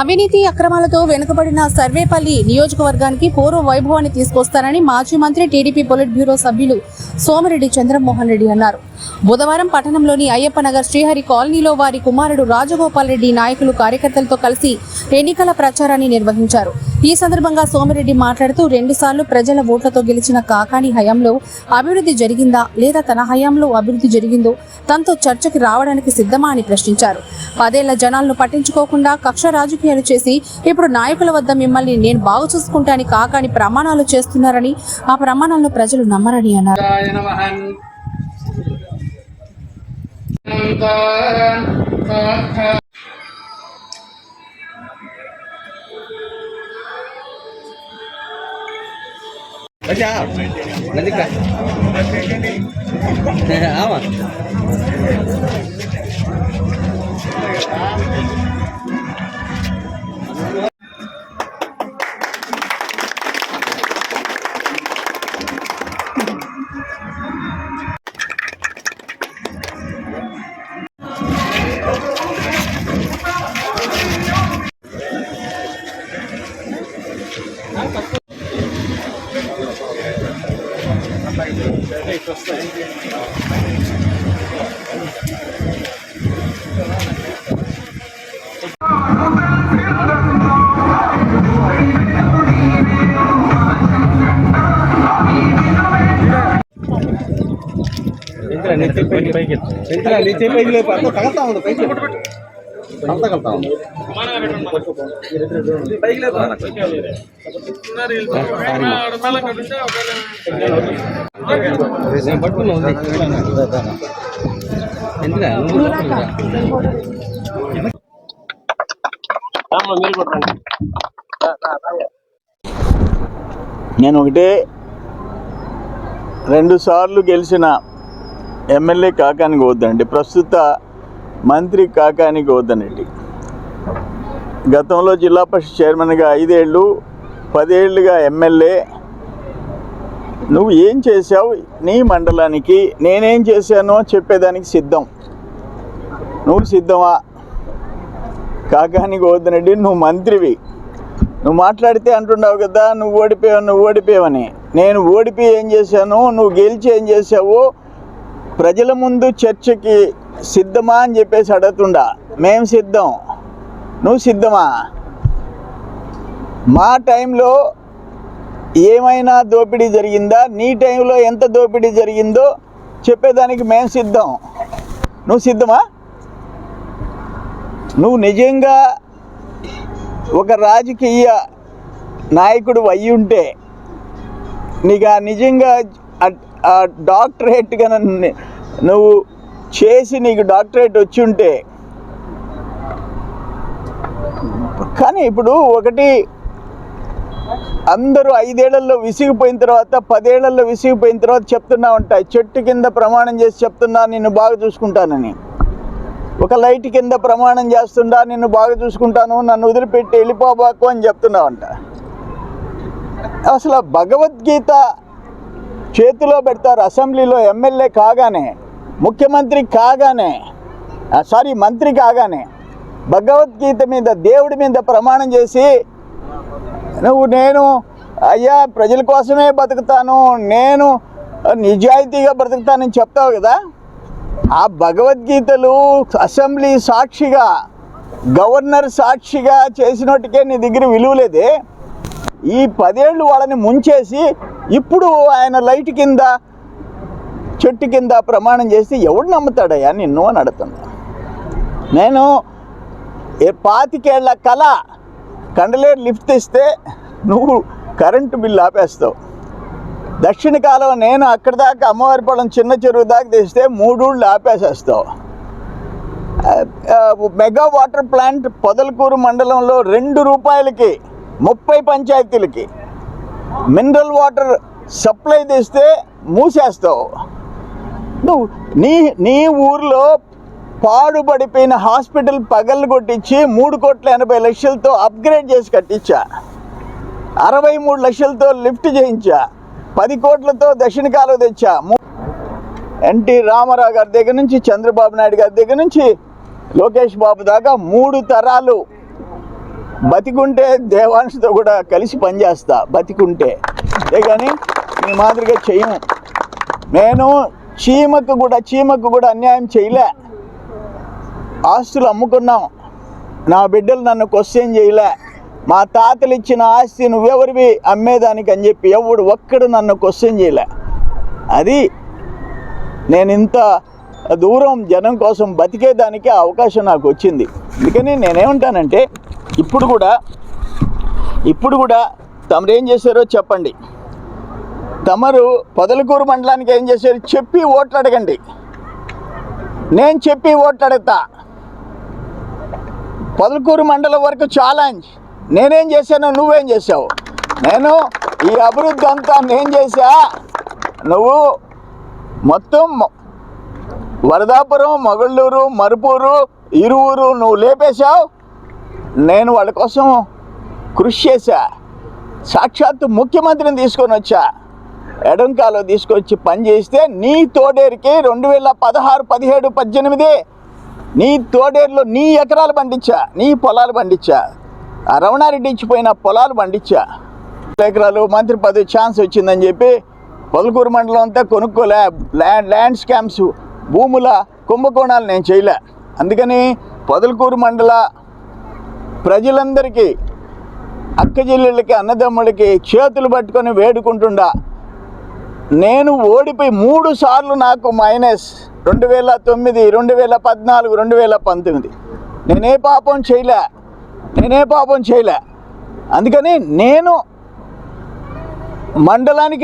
అవినీతి అక్రమాలతో వెనుకబడిన సర్వేపల్లి నియోజకవర్గానికి పూర్వ వైభవాన్ని తీసుకొస్తారని మాజీ మంత్రి టీడీపీ పొలిట్ బ్యూరో సభ్యులు సోమిరెడ్డి చంద్రమోహన్ రెడ్డి అన్నారు. బుధవారం పట్టణంలోని అయ్యప్పనగర్ శ్రీహరి కాలనీలో వారి కుమారుడు రాజగోపాల్ రెడ్డి నాయకులు కార్యకర్తలతో కలిసి ఎన్నికల ప్రచారాన్ని నిర్వహించారు. ఈ సందర్భంగా సోమిరెడ్డి మాట్లాడుతూ రెండుసార్లు ప్రజల ఓట్లతో గెలిచిన కాకాని హయాంలో అభివృద్ధి జరిగిందా? లేదా తన హయాంలో అభివృద్ధి జరిగిందో? తనతో చర్చకి రావడానికి సిద్ధమా? అని ప్రశ్నించారు. పదేళ్ళ జనాలను పట్టించుకోకుండా కక్ష రాజకీయాలు చేసి ఇప్పుడు నాయకుల వద్ద మిమ్మల్ని నేను బాగు చూసుకుంటాని కాకాని ప్రమాణాలు చేస్తున్నారని ఆ ప్రమాణాలను ప్రజలు నమ్మరని అన్నారు. Baca, nanti kah? Awas. నీచే పైకి లేపు అంతా తగతా ఉంది పైకి అంతా కలుతా ఉంది పైకి నేను ఒకటే రెండు సార్లు గెలిచిన ఎమ్మెల్యే కాకానికి వద్దండి ప్రస్తుత మంత్రి కాకానికి వద్దనండి గతంలో జిల్లా పరిషత్ చైర్మన్గా ఐదేళ్ళు పదేళ్ళుగా ఎమ్మెల్యే నువ్వు ఏం చేసావు నీ మండలానికి నేనేం చేశానో చెప్పేదానికి సిద్ధం. నువ్వు సిద్ధమా? కాకానికి వద్దనండి నువ్వు మంత్రివి. నువ్వు మాట్లాడితే అంటున్నావు కదా నువ్వు ఓడిపోయావు నువ్వు ఓడిపోయావని. నేను ఓడిపోయి ఏం చేశాను నువ్వు గెలిచి ఏం చేసావు ప్రజల ముందు చర్చకి సిద్ధమా అని చెప్పేసి అడుగుతుండా. మేం సిద్ధం. నువ్వు సిద్ధమా? మా టైంలో ఏమైనా దోపిడీ జరిగిందా? నీ టైంలో ఎంత దోపిడీ జరిగిందో చెప్పేదానికి మేం సిద్ధం. నువ్వు సిద్ధమా? నువ్వు నిజంగా ఒక రాజకీయ నాయకుడు అయ్యి ఉంటే నీకు ఆ నిజంగా ఆ- డాక్టరేట్ కన నువ్వు చేసి నీకు డాక్టరేట్ వచ్చి ఉంటే కానీ ఇప్పుడు ఒకటి అందరూ ఐదేళ్ళలో విసిగిపోయిన తర్వాత పదేళ్ళలో విసిగిపోయిన తర్వాత చెప్తున్నా ఉంటాయి చెట్టు కింద ప్రమాణం చేసి చెప్తున్నా నిన్ను బాగా చూసుకుంటానని. ఒక లైట్ కింద ప్రమాణం చేస్తుండా నిన్ను బాగా చూసుకుంటాను నన్ను వదిలిపెట్టి వెళ్ళిపోబాకు అని చెప్తున్నావంట అసలు భగవద్గీత చేతిలో పెడతారు అసెంబ్లీలో ఎమ్మెల్యే కాగానే ముఖ్యమంత్రి కాగానే ఆ, సారీ మంత్రి కాగానే భగవద్గీత మీద దేవుడి మీద ప్రమాణం చేసి నువ్వు నేను అయ్యా ప్రజల కోసమే బతుకుతాను నేను నిజాయితీగా బ్రతుకుతానని చెప్తావు కదా? ఆ భగవద్గీతలు అసెంబ్లీ సాక్షిగా గవర్నర్ సాక్షిగా చేసినట్టుకే నీ దగ్గర విలువలేదే ఈ పదేళ్ళు వాళ్ళని ముంచేసి ఇప్పుడు ఆయన లైట్ కింద చెట్టు కింద ప్రమాణం చేసి ఎవడు నమ్ముతాడయ్యా నిన్ను అని అడుగుతున్నా. నేను పాతికేళ్ళ కళ కండలేరు లిఫ్ట్ ఇస్తే నువ్వు కరెంటు బిల్లు ఆపేస్తావు. దక్షిణ కాలం నేను అక్కడి దాకా అమ్మవారిపాలెం చిన్న చెరువు దాకా తెస్తే మూడూళ్ళు ఆపేసేస్తావు. మెగా వాటర్ ప్లాంట్ పొదలకూరు మండలంలో రెండు రూపాయలకి ముప్పై పంచాయతీలకి మినరల్ వాటర్ సప్లై తెస్తే మూసేస్తావు. నువ్వు నీ నీ ఊర్లో పాడుపడిపోయిన హాస్పిటల్ పగలు కొట్టించి మూడు కోట్ల ఎనభై లక్షలతో అప్గ్రేడ్ చేసి కట్టించా. అరవై మూడు లక్షలతో లిఫ్ట్ చేయించా. పది కోట్లతో దక్షిణ కాలువ తెచ్చా. ఎన్టీ రామారావు గారి దగ్గర నుంచి చంద్రబాబు నాయుడు గారి దగ్గర నుంచి లోకేష్ బాబు దాకా మూడు తరాలు బతికుంటే దేవాంశతో కూడా కలిసి పనిచేస్తా. బతికుంటే. అంతేగాని మీ మాదిరిగా చేయము నేను చీమకు కూడా చీమకు కూడా అన్యాయం చేయలే. ఆస్తులు అమ్ముకున్నాం. నా బిడ్డలు నన్ను క్వశ్చన్ చేయలే. మా తాతలు ఇచ్చిన ఆస్తి నువ్వెవరివి అమ్మేదానికి అని చెప్పి ఎవడు ఒక్కడు నన్ను క్వశ్చన్ చేయలే. అది నేను ఇంత దూరం జనం కోసం బతికేదానికి అవకాశం నాకు వచ్చింది. అందుకని నేనేమంటానంటే ఇప్పుడు కూడా ఇప్పుడు కూడా తమరు ఏం చేశారో చెప్పండి. తమరు పొదలకూరు మండలానికి ఏం చేశారు చెప్పి ఓట్లు అడగండి. నేను చెప్పి ఓట్లు అడుగుతా. పొదలకూరు మండలం వరకు ఛాలెంజ్ నేనేం చేశాను నువ్వేం చేసావు నేను ఈ అభివృద్ధి అంతా నేను చేశా. నువ్వు మొత్తం వరదాపురం మొగళ్ళూరు మరుపూరు ఇరువురు నువ్వు లేపేశావు. నేను వాళ్ళ కోసం కృషి చేశా. సాక్షాత్తు ముఖ్యమంత్రిని తీసుకొని వచ్చా. ఎడంకాలో తీసుకొచ్చి పని చేస్తే నీ తోడేరికి రెండు వేల పదహారు పదిహేడు పద్దెనిమిది నీ తోడేరులో నీ ఎకరాలు పండించా నీ పొలాలు పండించా. ఆ రమణారెడ్డి ఇచ్చిపోయిన పొలాలు పండించా. ఎకరాలు మంత్రి పదవి ఛాన్స్ వచ్చిందని చెప్పి పొలకూరు మండలం అంతా కొనుక్కోలే. ల్యాండ్ ల్యాండ్ స్కామ్స్ భూముల కుంభకోణాలు నేను చేయలే. అందుకని పొదలకూరు మండల ప్రజలందరికీ అక్క చెల్లెళ్ళకి అన్నదమ్ములకి చేతులు పట్టుకొని వేడుకుంటుండా. నేను ఓడిపోయి మూడు సార్లు నాకు మైనస్ రెండు వేల తొమ్మిది రెండు వేల పద్నాలుగు రెండు వేల పంతొమ్మిది. నేనే పాపం చేయలే. నేనే పాపం చేయలే. అందుకని నేను మండలానికి